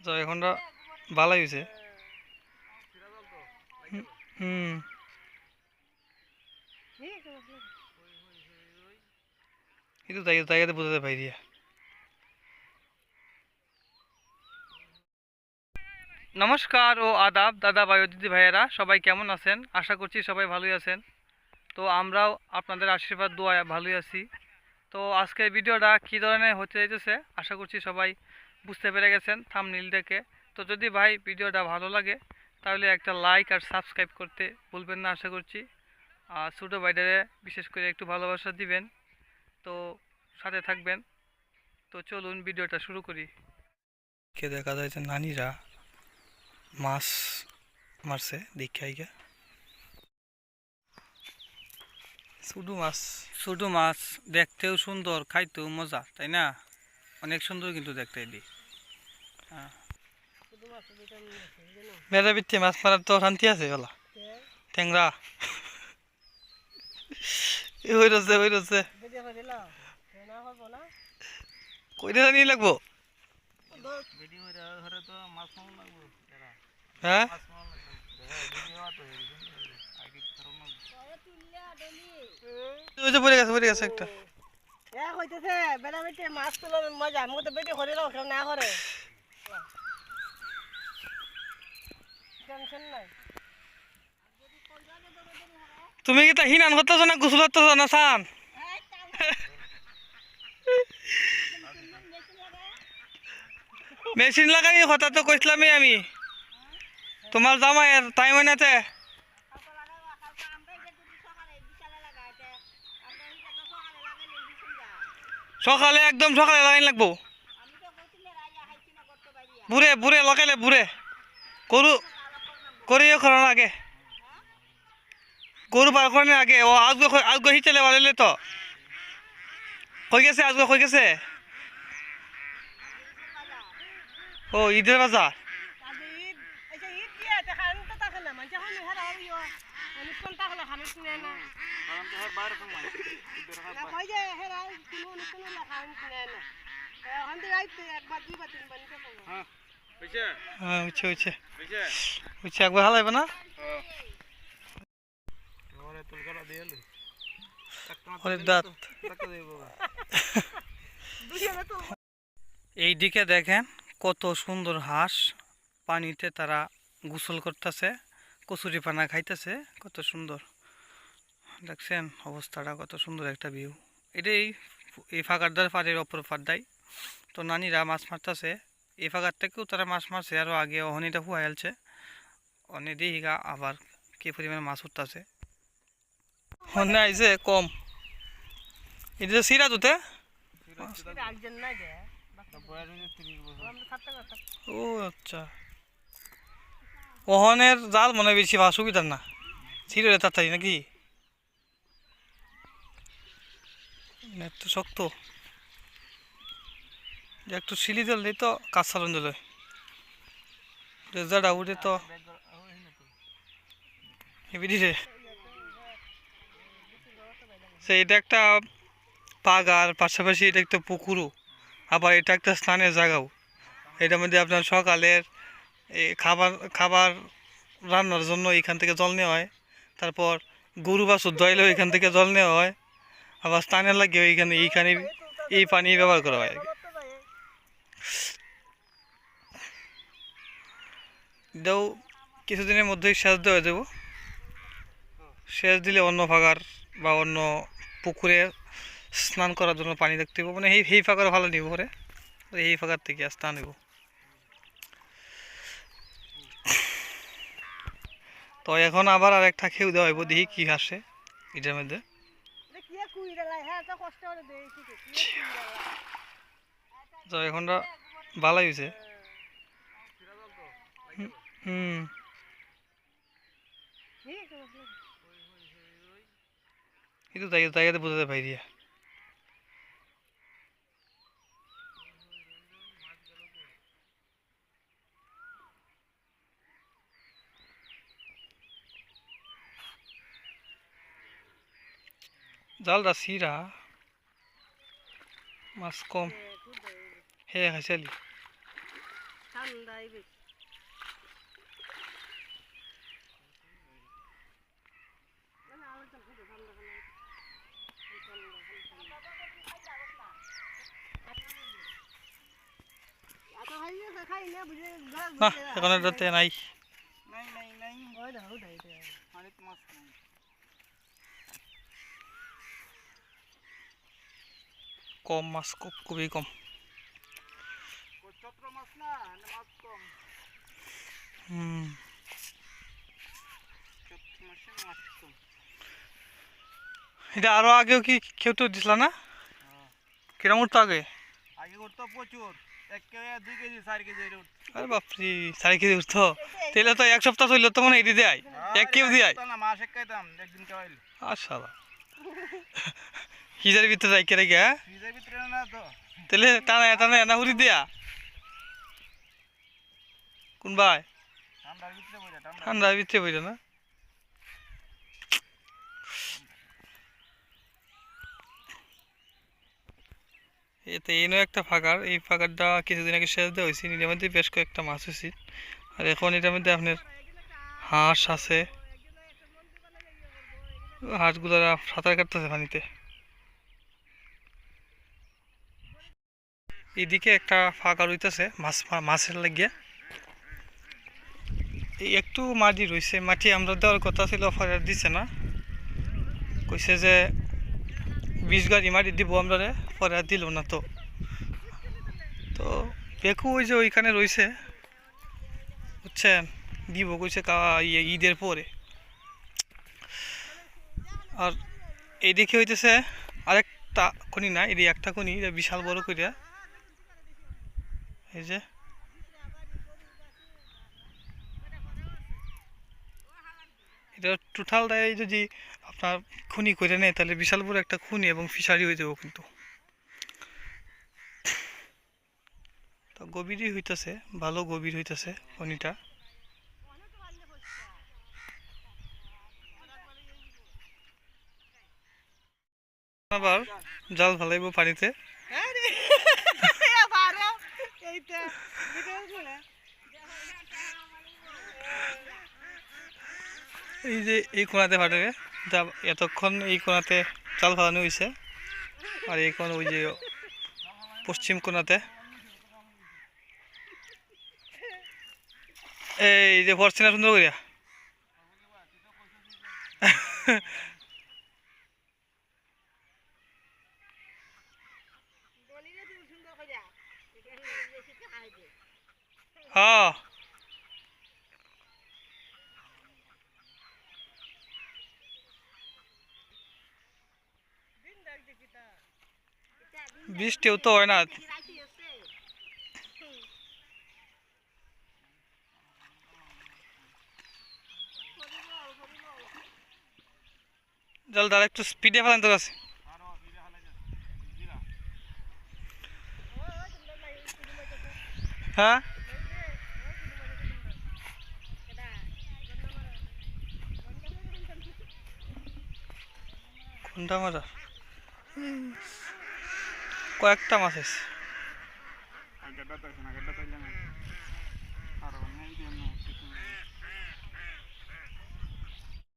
তো এখনটা ভালোই হয়েছে হুম। কিন্তু তাই বোঝাতে দিয়া নমস্কার ও আদাব, দাদা ভাই দিদি ভাইয়েরা, সবাই কেমন আছেন? আশা করছি সবাই ভালোই আছেন। তো আমরাও আপনাদের আশীর্বাদ দোয়া ভালোই আছি। তো আজকের ভিডিওটা কী ধরনের হতে যাইতেছে? আশা করছি সবাই বুঝতে পেরে গেছেন থামনিল দেখে। তো যদি ভাই ভিডিওটা ভালো লাগে তাহলে একটা লাইক আর সাবস্ক্রাইব করতে ভুলবেন না আশা করছি। আর ছোটো ভাইটারে বিশেষ করে একটু ভালোবাসা দিবেন। তো সাথে থাকবেন। তো চলুন ভিডিওটা শুরু করি। কে দেখা যায় যে নানিরা মাছ মারছে দেখাইগা শুধু মাছ। শুধু মাছ দেখতেও সুন্দর খাইতেও মজা তাই না? অনেক সুন্দর কিন্তু দেখতে এদি মেলা বিত্তে মাছ মারার তো শান্তি আছে বলা। ট্যাংরা হয়ে রয়েছে হয়ে রয়েছে কইটা জানি লাগবো? হ্যাঁ? ওই যে পড়ে গেছে পড়ে গেছে একটা। মাছ তোলার মজা আমি তো বেটি করে দাও কেউ না করে টেনশন নাই তুমি কি তা হিনান করতেছ না গোসল করতেছ না সান মেশিন লাগাই কথা তো কইছিলামই আমি। তোমার জামাইয়ের তাই মানেতে সকালে একদম সকালে লাগাই লাগবো। বুড়ে বুড়ে, লগাইলে বুড়ে। গরু করিও করার আগে। গরু বার করার আগে। ও আজকে আজকে হিচালে বাড়াইলে তো। কই গেছে আজকে, কই গেছে? ও ঈদের বাজার। আজ হ্যাঁ উঠছে উঠছে উঠছে একবার হালাইবে না? দাঁত। এই দিকে দেখেন কত সুন্দর হাঁস পানিতে তারা গোসল করতেছে কচুরি পানা খাইতেছে কত সুন্দর। দেখছেন অবস্থাটা কত সুন্দর একটা ভিউ এটাই এই ফাঁকারদার পাড়ের অপর ফাড্ডাই তো নানিরা মাছ মারতেছে এই ফাঁকার থেকেও তারা মাছ মারছে। আরও আগে অহনিটা হুয়া আলছে অনে দিহিগা আবার কি পরিমাণে মাছ উঠতেছে। অন্য আইছে কম। এটা তো সিরা থাকতে ও আচ্ছা। ওহনের জাল মনে বেশি বা সুবিধার না। ছিল রে তাড়াতাড়ি নাকি? শক্ত। একটু সিলি দিলেই তো, কাজ চালন দিল রেজাল্ট আউটে তো। এটা একটা পাগার, পাশাপাশি এটা একটা পুকুরও। আবার এটা একটা স্নানের জায়গাও। এটার মধ্যে আপনার সকালের খাবার খাবার রান্নার জন্য এখান থেকে জল নেওয়া হয়। তারপর গরু বা শুদ্ধ হইলেও এখান থেকে জল নেওয়া হয়। আবার স্নানের লাগেও এইখানে এইখানে এই পানি ব্যবহার করা হয় আর। এটাও কিছুদিনের মধ্যেই সেচ দেওয়া দেবো সেচ দিলে অন্য ফাঁকার বা অন্য পুকুরে স্নান করার জন্য পানি দেখতে মানে এই এই ফাঁকার ভালো নিব পরে। এই ফাঁকার থেকে আর স্নান নেব তো এখন আবার আর একটা খেউ দেওয়া হইব। দেখি কি আসে এটার মধ্যে। তো এখনটা ভালোই হয়েছে হুম। জায়গাতে বোঝাতে দিয়া। জালটা সিরা মাছ কম। হে খাই না খাই না বুঝে না এখন এটাতে নাই নাই নাই নাই অনেক মাছ নাই। কম মাছ খুব খুবই কম। মাছ না মাছ কম হুম। এটা আরও আগেও কি কেউ তো দিছিল না? কিরম উঠতো আগে? আগে করতো প্রচুর। এক কেজি দুই কেজি চার কেজি আরে বাপরি চারি কেজি উঠতো? তাহলে তো এক সপ্তাহ চলল তো মনে এটি দেয়। এক কেউ দেয়। না মাছ এক খাইতাম একদিন খাওয়াইল। আচ্ছা হিজার ভিতরে রাখে রেখে হ্যাঁ? ফ্রিজের ভিতরে না তো। তাহলে টানা উড়ি দেয়া। কোন ভাই? ঠান্ডা ভিতরে বইটা না? এতে এনো একটা ফাঁকার এই ফাঁকারটা কিছুদিন আগে শেষ দেওয়া হয়েছে এর মধ্যে বেশ কয়েকটা মাছ হয়েছে। আর এখন এটার মধ্যে আপনার হাঁস আছে। হাঁসগুলারা সাঁতার কাটতেছে পানিতে। এদিকে একটা ফাঁকা রইতেছে মাছ মাছের লাগিয়ে একটু মাটি রয়েছে মাটি আমরা দেওয়ার কথা ছিল ফেরার দিছে না। কইছে যে, বিশ গাড়ি মাটি দিব আমরা আর দিল না তো। তো, বেকু ওই যে ওইখানে রয়েছে বুঝছেন দিব কইছে ঈদের পরে। আর এইদিকে হইতেছে, আরেকটা খনি না এদি একটা খনি বিশাল বড় করিয়া এই যে এটা টোটালটাই যদি আপনার খুনি করে নেয়, তাহলে বিশাল বড় একটা খুনি এবং ফিশারি হয়ে যাব কিন্তু। তো গভীরই হইতেছে, ভালো গভীর হইতেছে খনিটা। আবার জাল ফালাইব পানিতে আরে বারো এইটা ভিডিও করে এই যে এই কোনাতে ফাটাবে। যা এতক্ষণ এই কোনাতে চাল ফালানো হয়েছে আর এই কোন ওই যে পশ্চিম কোনাতে। এই যে পড়ছে না সুন্দর করিয়া? হ্যাঁ দিন দেখ দেখি তা বৃষ্টিও তো হয় না। জাল তার একটু স্পিডে ফেলান যাচ্ছে জিরা হ্যাঁ? কোনটা মারা কয়েকটা মাছ আছে